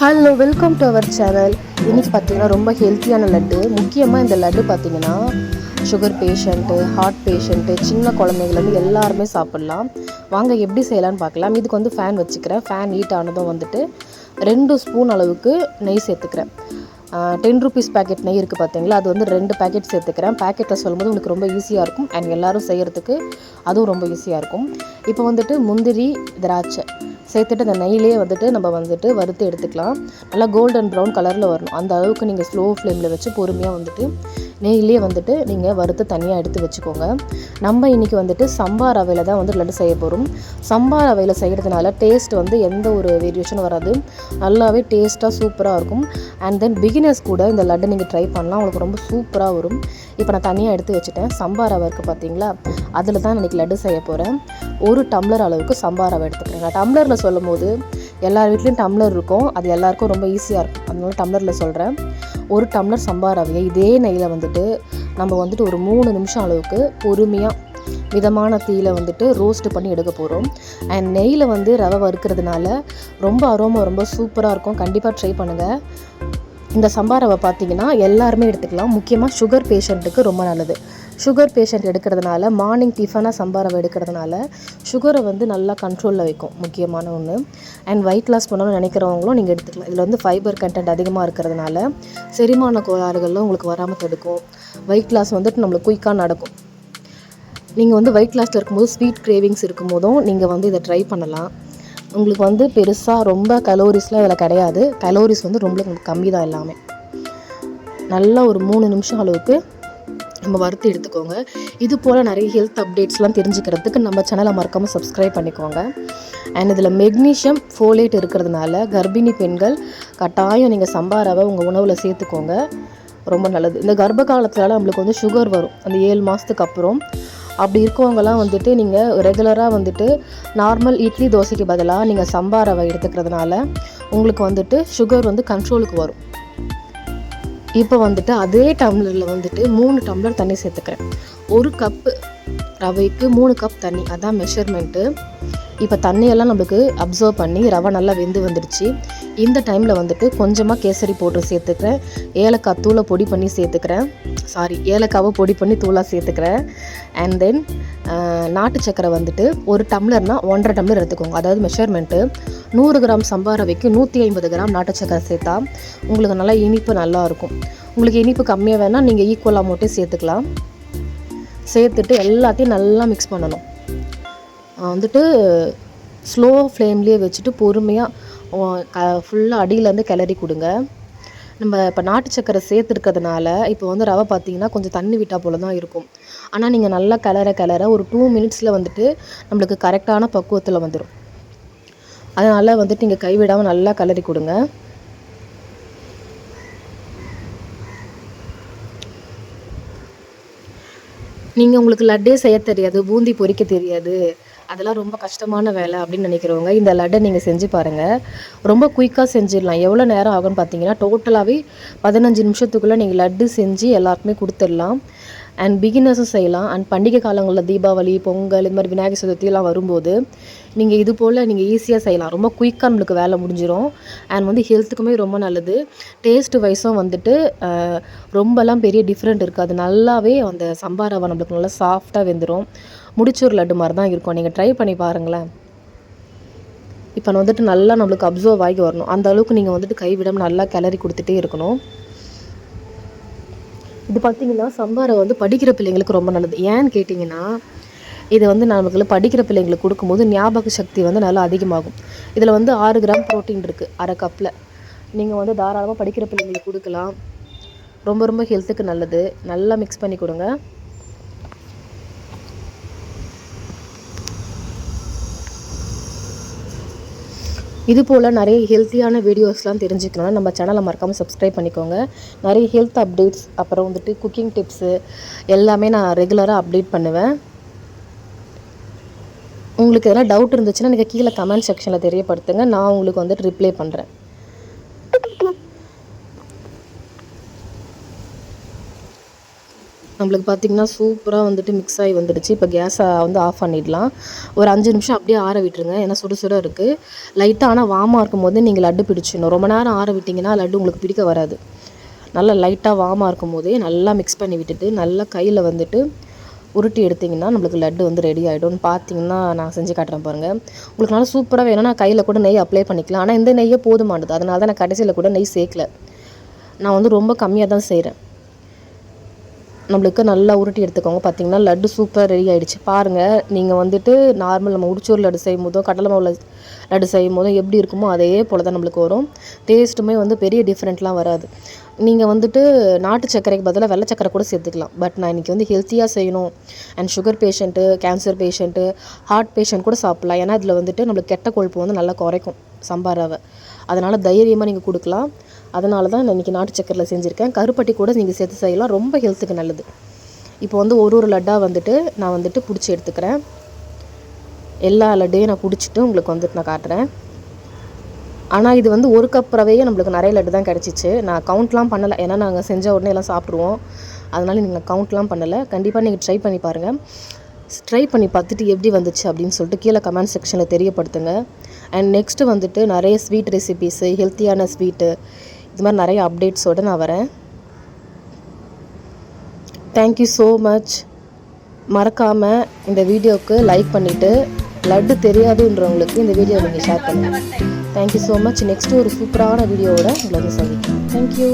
Hello welcome to our channel இன்னைக்கு பார்த்தீங்கன்னா ரொம்ப ஹெல்த்தியான லட்டு. முக்கியமாக இந்த லட்டு பார்த்தீங்கன்னா சுகர் பேஷண்ட்டு ஹார்ட் பேஷண்ட்டு சின்ன குழந்தைங்கலேருந்து எல்லாருமே சாப்பிட்லாம். வாங்க எப்படி செய்யலாம்னு பார்க்கலாம். இதுக்கு வந்து ஃபேன் வச்சுக்கிறேன். ஃபேன் ஹீட் ஆனதும் வந்துட்டு ரெண்டு ஸ்பூன் அளவுக்கு நெய் சேர்த்துக்கிறேன். டென் ருபீஸ் பேக்கெட் நெய் இருக்குது பார்த்தீங்களா? அது வந்து ரெண்டு பேக்கெட் சேர்த்துக்கிறேன். பேக்கெட்டில் சொல்லும்போது உங்களுக்கு ரொம்ப ஈஸியாக இருக்கும். அண்ட் எல்லோரும் செய்கிறதுக்கு அதுவும் ரொம்ப ஈஸியாக இருக்கும். இப்போ வந்துட்டு முந்திரி திராட்சை. சேர்த்துட்டு அந்த நெய்யிலே வந்துட்டு நம்ம வந்துட்டு வறுத்து எடுத்துக்கலாம். நல்லா கோல்டன் ப்ரௌன் கலரில் வரணும். அந்த அளவுக்கு நீங்கள் ஸ்லோ ஃப்ளேமில் வச்சு பொறுமையாக வந்துட்டு நெய்லேயே வந்துட்டு நீங்கள் வறுத்து தனியாக எடுத்து வச்சுக்கோங்க. நம்ம இன்றைக்கி வந்துட்டு சம்பா ரவையில் தான் வந்து லட்டு செய்ய போகிறோம் சம்பா ரவையில் செய்கிறதுனால டேஸ்ட் வந்து எந்த ஒரு வேரியேஷனும் வராது. நல்லாவே டேஸ்ட்டாக சூப்பராக இருக்கும். அண்ட் தென் பிகினர்ஸ் கூட இந்த லட்டு நீங்கள் ட்ரை பண்ணலாம். உங்களுக்கு ரொம்ப சூப்பராக வரும். இப்போ நான் தனியாக எடுத்து வச்சுட்டேன். சம்பா ரவை இருக்குது பார்த்தீங்களா அதில் தான் இன்றைக்கி லட்டு செய்ய போகிறேன் ஒரு டம்ளர் அளவுக்கு சம்பா ரவை எடுத்துக்கிறேன். நான் டம்ளரில் சொல்லும் போது எல்லார் வீட்லேயும் டம்ளர் இருக்கும். அது எல்லாருக்கும் ரொம்ப ஈஸியாக இருக்கும். அதனால டம்ளரில் சொல்கிறேன் ஒரு டம்ளர் சம்பா ரவையை இதே நெய்யில் வந்துட்டு நம்ம வந்துட்டு ஒரு மூணு நிமிஷம் அளவுக்கு பொறுமையாக மிதமான தீயில் வந்துட்டு ரோஸ்ட் பண்ணி எடுக்க போகிறோம் அண்ட் நெய்யில் வந்து ரவை வறுக்கிறதுனால ரொம்ப அரோமா ரொம்ப சூப்பராக இருக்கும். கண்டிப்பாக ட்ரை பண்ணுங்கள் இந்த சம்பா ரவை பார்த்தீங்கன்னா எல்லாருமே எடுத்துக்கலாம். முக்கியமாக சுகர் பேஷண்ட்டுக்கு ரொம்ப நல்லது. சுகர் பேஷண்ட் எடுக்கிறதுனால மார்னிங் டிஃபனாக சம்பாரம் எடுக்கிறதுனால சுகரை வந்து நல்லா கண்ட்ரோலில் வைக்கும். முக்கியமான ஒன்று அண்ட் வெயிட் லாஸ் பண்ணணும்னு நினைக்கிறவங்களும் நீங்கள் எடுத்துக்கலாம். இதில் வந்து ஃபைபர் கண்டென்ட் அதிகமாக இருக்கிறதுனால செரிமான கோளாறுகளில் உங்களுக்கு வராமல் தடுக்கும். வெயிட் லாஸ் வந்துட்டு நம்மளுக்கு குயிக்காக நடக்கும். நீங்கள் வந்து வெயிட் லாஸில் இருக்கும்போது ஸ்வீட் கிரேவிங்ஸ் இருக்கும்போதும் நீங்கள் வந்து இதை ட்ரை பண்ணலாம். உங்களுக்கு வந்து பெருசாக ரொம்ப கலோரிஸ்லாம் இதில் கிடையாது. கலோரிஸ் வந்து ரொம்ப கம்மி தான் எல்லாமே. நல்லா ஒரு மூணு நிமிஷம் அளவுக்கு நம்ம வறுத்து எடுத்துக்கோங்க. இது போல் நிறைய ஹெல்த் அப்டேட்ஸ்லாம் தெரிஞ்சுக்கிறதுக்கு நம்ம சேனலை மறக்காமல் சப்ஸ்கிரைப் பண்ணிக்கோங்க. அண்ட் இதில் மெக்னீஷியம் ஃபோலேட் இருக்கிறதுனால கர்ப்பிணி பெண்கள் கட்டாயம் நீங்கள் சம்பாரவை உங்கள் உணவில் சேர்த்துக்கோங்க. ரொம்ப நல்லது. இந்த கர்ப்ப காலத்தில் நம்மளுக்கு வந்து சுகர் வரும். அந்த ஏழு மாதத்துக்கு அப்புறம். அப்படி இருக்கவங்கலாம் வந்துட்டு நீங்கள் ரெகுலராக வந்துட்டு நார்மல் இட்லி தோசைக்கு பதிலாக நீங்கள் சம்பாரவை எடுத்துக்கிறதுனால உங்களுக்கு வந்துட்டு சுகர் வந்து கண்ட்ரோலுக்கு வரும். இப்போ வந்துட்டு அதே டம்ளரில் வந்துட்டு மூணு டம்ளர் தண்ணி சேர்த்துக்கிறேன். ஒரு கப்பு ரவைக்கு மூணு கப் தண்ணி. அதான் மெஷர்மெண்ட்டு இப்போ தண்ணியெல்லாம் நம்மளுக்கு அப்சர்வ் பண்ணி ரவை நல்லா வெந்து வந்துடுச்சு. இந்த டைமில் வந்துட்டு கொஞ்சமாக கேசரி பவுட்ரு சேர்த்துக்கிறேன். ஏலக்காய் தூளை பொடி பண்ணி சேர்த்துக்கிறேன். சாரி ஏலக்காவை பொடி பண்ணி தூளாக சேர்த்துக்கிறேன். அண்ட் தென் நாட்டு சக்கரை வந்துட்டு ஒரு டம்ளர்னால் ஒன்றரை டம்ளர் எடுத்துக்கோங்க. அதாவது மெஷர்மெண்ட்டு நூறு கிராம் சம்பா ரவைக்கு நூற்றி ஐம்பது கிராம் நாட்டு சக்கரை சேர்த்தா உங்களுக்கு நல்லா இனிப்பு நல்லா இருக்கும். உங்களுக்கு இனிப்பு கம்மியாக வேணால் நீங்கள் ஈக்குவலாக மட்டும் சேர்த்துக்கலாம். சேர்த்துட்டு எல்லாத்தையும் நல்லா மிக்ஸ் பண்ணணும். வந்துட்டு ஸ்லோ ஃப்ளேம்லேயே வச்சுட்டு பொறுமையாக ஃபுல்லாக அடியிலேருந்து கிளறி கொடுங்க. நம்ம இப்போ நாட்டு சக்கரை சேர்த்துருக்கிறதுனால இப்போ வந்து ரவை பார்த்தீங்கன்னா கொஞ்சம் தண்ணி விட்டால் போல தான் இருக்கும். ஆனால் நீங்கள் நல்லா கிளற கிளற ஒரு டூ மினிட்ஸில் வந்துட்டு நம்மளுக்கு கரெக்டான பக்குவத்தில் வந்துடும் அதனால் வந்துட்டு நீங்கள் கைவிடாமல் நல்லா கிளறி கொடுங்க. நீங்கள் உங்களுக்கு லட்டே செய்ய தெரியாது பூந்தி பொரிக்க தெரியாது. அதெல்லாம் ரொம்ப கஷ்டமான வேலை அப்படின்னு நினைக்கிறவங்க இந்த லட்டை நீங்கள் செஞ்சு பாருங்கள் ரொம்ப குயிக்காக செஞ்சிடலாம். எவ்வளோ நேரம் ஆகும்னு பார்த்தீங்கன்னா டோட்டலாகவே பதினஞ்சு நிமிஷத்துக்குள்ளே நீங்கள் லட்டு செஞ்சு எல்லாருக்குமே கொடுத்துடலாம். அண்ட் பிகினர்ஸும் செய்யலாம். அண்ட் பண்டிகை காலங்களில் தீபாவளி பொங்கல் இது மாதிரி விநாயகர் சதுர்த்திலாம் வரும்போது நீங்கள் இது போல் நீங்கள் ஈஸியாக செய்யலாம். ரொம்ப குயிக்காக நம்மளுக்கு வேலை முடிஞ்சிடும் அண்ட் வந்து ஹெல்த்துக்குமே ரொம்ப நல்லது. டேஸ்ட்டு வைஸும் வந்துட்டு ரொம்பலாம் பெரிய டிஃப்ரெண்ட் இருக்குது. அது நல்லாவே அந்த சம்பா ரவை நம்மளுக்கு நல்லா சாஃப்டாக வெந்துடும் முடிச்சூர் லட்டு மாதிரி தான் இருக்கும். நீங்கள் ட்ரை பண்ணி பாருங்களேன். இப்போ வந்துட்டு நல்லா நம்மளுக்கு அப்சர்வ் ஆகி வரணும். அந்த அளவுக்கு நீங்கள் வந்துட்டு கைவிடம் நல்லா கிளறி கொடுத்துட்டே இருக்கணும். இது பார்த்தீங்கன்னா சம்பாரை வந்து படிக்கிற பிள்ளைங்களுக்கு ரொம்ப நல்லது. ஏன்னு கேட்டிங்கன்னா இது வந்து நமக்கு படிக்கிற பிள்ளைங்களுக்கு கொடுக்கும்போது ஞாபக சக்தி வந்து நல்லா அதிகமாகும். இதில் வந்து ஆறு கிராம் ப்ரோட்டீன் இருக்குது அரை கப்பில் நீங்கள் வந்து தாராளமாக படிக்கிற பிள்ளைங்களுக்கு கொடுக்கலாம். ரொம்ப ரொம்ப ஹெல்த்துக்கு நல்லது. நல்லா மிக்ஸ் பண்ணி கொடுங்க. இது போல் நிறைய ஹெல்த்தியான வீடியோஸ்லாம் தெரிஞ்சுக்கணும்னா நம்ம சேனலை மறக்காமல் சப்ஸ்கிரைப் பண்ணிக்கோங்க. நிறைய ஹெல்த் அப்டேட்ஸ் அப்புறம் வந்துட்டு குக்கிங் டிப்ஸு எல்லாமே நான் ரெகுலராக அப்டேட் பண்ணுவேன். உங்களுக்கு எதனா டவுட் இருந்துச்சுன்னா நீங்கள் கீழே கமெண்ட் செக்ஷனில் தெரியப்படுத்துங்க. நான் உங்களுக்கு வந்துட்டு ரிப்ளை பண்ணுறேன் நம்மளுக்கு பார்த்திங்கன்னா சூப்பராக வந்துட்டு மிக்ஸ் ஆகி வந்துடுச்சு. இப்போ கேஸை வந்து ஆஃப் பண்ணிடலாம். ஒரு அஞ்சு நிமிஷம் அப்படியே ஆற விட்டுருங்க. ஏன்னா சுடு சுட இருக்குது லைட்டாக ஆனால் வாமாக இருக்கும் போது நீங்கள் லட்டு பிடிச்சிடணும். ரொம்ப நேரம் ஆற விட்டிங்கன்னா லட்டு உங்களுக்கு பிடிக்க வராது. நல்லா லைட்டாக வாமாக இருக்கும் போதே நல்லா மிக்ஸ் பண்ணி விட்டுட்டு நல்லா கையில் வந்துட்டு உருட்டி எடுத்திங்கன்னா நம்மளுக்கு லட்டு வந்து ரெடி ஆகிடும்னு பார்த்தீங்கன்னா நான் செஞ்சு காட்டுறேன் பாருங்கள் உங்களுக்கு நல்லா சூப்பராக வேணும்னா கையில் கூட நெய் அப்ளை பண்ணிக்கலாம். ஆனால் இந்த நெய்யே போதுமானது. அதனால தான் நான் கடைசியில் கூட நெய் சேர்க்கல. நான் வந்து ரொம்ப கம்மியாக தான் செய்கிறேன் நம்மளுக்கு நல்லா உருட்டி எடுத்துக்கோங்க. பார்த்தீங்கன்னா லட்டு சூப்பர் ரெடி ஆகிடுச்சு பாருங்கள் நீங்கள் வந்துட்டு நார்மல் நம்ம உடிச்சூர் லட்டு செய்யும் போதோ கடலை மாவு லட்டு செய்யும் போதும் எப்படி இருக்குமோ அதே போல் தான் நம்மளுக்கு வரும். டேஸ்ட்டுமே வந்து பெரிய டிஃப்ரெண்ட்லாம் வராது. நீங்கள் வந்துட்டு நாட்டு சர்க்கரைக்கு பதிலாக வெள்ளை சக்கரை கூட சேர்த்துக்கலாம். பட் நான் இன்றைக்கி வந்து ஹெல்த்தியாக செய்யணும். And sugar patient cancer patient heart patient கூட சாப்பிட்லாம். ஏன்னா இதில் வந்துட்டு நம்மளுக்கு கெட்ட கொழுப்பு வந்து நல்லா குறைக்கும் சம்பாராவை. அதனால் தைரியமாக நீங்கள் கொடுக்கலாம். அதனால தான் நான் இன்றைக்கி நாட்டு சக்கரையில் செஞ்சுருக்கேன். கருப்பட்டி கூட நீங்கள் சேர்த்து செய்யலாம். ரொம்ப ஹெல்த்துக்கு நல்லது. இப்போ வந்து ஒரு ஒரு லட்டாக வந்துட்டு நான் வந்துட்டு பிடிச்சி எடுத்துக்கிறேன். எல்லா லட்டையும் நான் பிடிச்சிட்டு உங்களுக்கு வந்துட்டு நான் காட்டுறேன். ஆனால் இது வந்து ஒரு கப் ரவையே நம்மளுக்கு நிறைய லட்டு தான் கிடச்சிச்சு. நான் கவுண்ட்லாம் பண்ணலை. ஏன்னா நாங்கள் செஞ்ச உடனே எல்லாம் சாப்பிட்ருவோம் அதனால் நீங்கள் கவுண்ட்லாம் பண்ணலை. கண்டிப்பாக நீங்கள் ட்ரை பண்ணி பாருங்கள் ட்ரை பண்ணி பார்த்துட்டு எப்படி வந்துச்சு அப்படின்னு சொல்லிட்டு கீழே கமெண்ட் செக்ஷனில் தெரியப்படுத்துங்க. அண்ட் நெக்ஸ்ட்டு வந்துட்டு நிறைய ஸ்வீட் ரெசிபீஸு ஹெல்த்தியான ஸ்வீட்டு இது மாதிரி நிறைய அப்டேட்ஸோடு நான் வரேன். தேங்க்யூ ஸோ மச் மறக்காமல் இந்த வீடியோவுக்கு லைக் பண்ணிவிட்டு லட்டு தெரியாதுன்றவங்களுக்கு இந்த வீடியோ நீங்கள் ஷேர் பண்ணுங்கள் தேங்க்யூ ஸோ மச் நெக்ஸ்ட்டு ஒரு சூப்பரான வீடியோவோட உங்களை வந்து சந்திக்கிறேன். தேங்க்யூ